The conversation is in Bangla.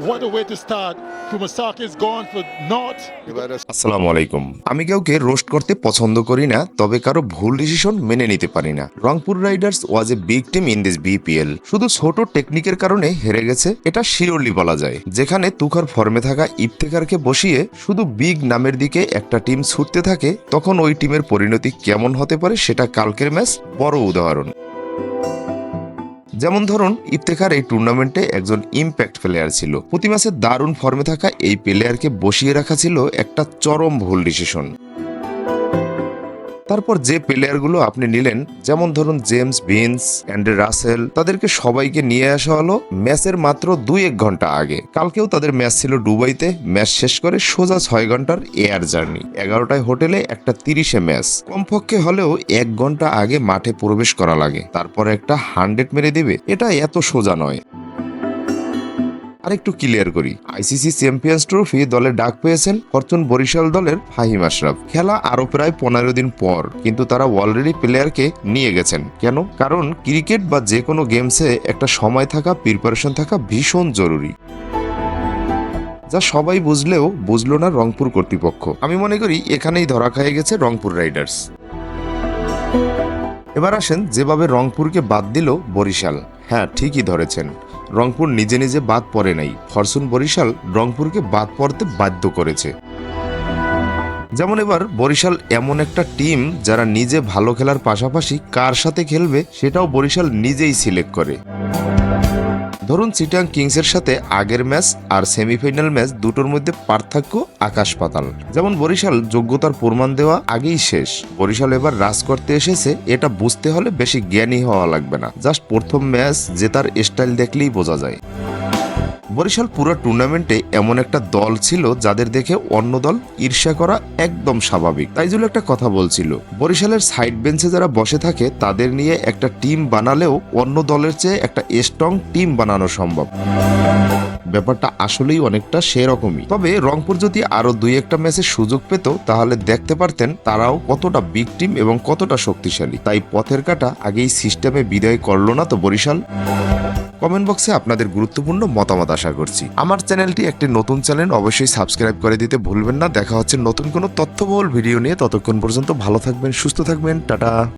What a way to start. Kumasaki is gone for naught. আসসালামু আলাইকুম আমি কাউকে রোস্ট করতে পছন্দ করি না তবে কারও ভুল ডিসিশন মেনে নিতে পারি না। Rangpur riders was a big team in this BPL শুধু ছোট টেকনিকের কারণে হেরে গেছে এটা শিওরলি বলা যায়। যেখানে তুখার ফর্মে থাকা ইফতেখারকে বসিয়ে শুধু বিগ নামের দিকে একটা টিম ছুটতে থাকে তখন ওই টিমের পরিণতি কেমন হতে পারে সেটা কালকের ম্যাচ বড় উদাহরণ। যেমন ধরুন, ইফতেখার এই টুর্নামেন্টে একজন ইম্প্যাক্ট প্লেয়ার ছিল। প্রতি ম্যাচে দারুণ ফর্মে থাকা এই প্লেয়ারকে বসিয়ে রাখা ছিল একটা চরম ভুল ডিসিশন তারপর যে প্লেয়ারগুলো আপনি নিলেন, যেমন ধরুন জেমস ভিন্স অ্যান্ড্রে রাসেল তাদেরকে সবাইকে নিয়ে আসা হলো ম্যাচের মাত্র দুই এক ঘণ্টা আগে। কালকেও তাদের ম্যাচ ছিল দুবাইতে, ম্যাচ শেষ করে সোজা ছয় ঘণ্টার এয়ার জার্নি এগারোটায় হোটেলে একটা তিরিশে ম্যাচ। কমপক্ষে হলেও এক ঘণ্টা আগে মাঠে প্রবেশ করা লাগে। তারপর একটা হান্ড্রেড মেরে দেবে। এটা এত সোজা নয়। আরেকটু ক্লিয়ার করি। আইসিসি চ্যাম্পিয়ন্স ট্রফি দলে ডাক পেয়েছেন ফরচুন বরিশাল দলের ফাহিম আশরাফ। খেলা আরও প্রায় পনেরো দিন পর, কিন্তু তারা অলরেডি প্লেয়ারকে নিয়ে গেছেন। কেন? কারণ ক্রিকেট বা যে কোনো গেমসে একটা সময় থাকা প্রিপারেশন থাকা ভীষণ জরুরি। যা সবাই বুঝলেও বুঝলো না রংপুর কর্তৃপক্ষ। আমি মনে করি এখানেই ধরা খেয়ে গেছে রংপুর রাইডার্স। এবার আসেন যেভাবে রংপুরকে বাদ দিল বরিশাল। হ্যাঁ ঠিকই ধরেছেন। রংপুর নিজে নিজে বাদ পড়ে নাই। ফরসুন বরিশাল রংপুরকে বাদ পড়তে বাধ্য করেছে। যেমন এবার বরিশাল এমন একটা টিম যারা নিজে ভালো খেলার পাশাপাশি কার সাথে খেলবে সেটাও বরিশাল নিজেই সিলেক্ট করে। ধরুন চিটাং কিংসের সাথে আগের ম্যাচ আর সেমিফাইনাল ম্যাচ দুটোর মধ্যে পার্থক্য আকাশ পাতাল। যেমন বরিশাল যোগ্যতার প্রমাণ দেওয়া আগেই শেষ। বরিশাল এবার রাজ করতে এসেছে, এটা বুঝতে হলে বেশি জ্ঞানী হওয়া লাগবে না। জাস্ট প্রথম ম্যাচ জেতার স্টাইল দেখলেই বোঝা যায়। বরিশাল পুরো টুর্নামেন্টে এমন একটা দল ছিল যাদের দেখে অন্য দল ঈর্ষা করা একদম স্বাভাবিক। তাইজুল একটা কথা বলছিল, বরিশালের সাইড বেঞ্চে যারা বসে থাকে, তাদের নিয়ে একটা টিম বানালেও অন্য দলের চেয়ে একটা স্ট্রং টিম বানানো সম্ভব। ব্যাপারটা আসলেই অনেকটা সেরকমই। তবে রংপুর যদি আরও দুই একটা ম্যাচে সুযোগ পেত, তাহলে দেখতে পারতেন তারাও কতটা বিগ টিম এবং কতটা শক্তিশালী। তাই পথের কাটা আগেই সিস্টেমে বিদায় করল না তো বরিশাল। কমেন্ট বক্সে আপনাদের গুরুত্বপূর্ণ মতামত আশা করছি। আমার চ্যানেলটি একটি নতুন চ্যানেল, অবশ্যই সাবস্ক্রাইব করে দিতে ভুলবেন না। দেখা হচ্ছে নতুন কোনো তথ্যবহুল ভিডিও নিয়ে। ততক্ষণ পর্যন্ত ভালো থাকবেন, সুস্থ থাকবেন। টাটা।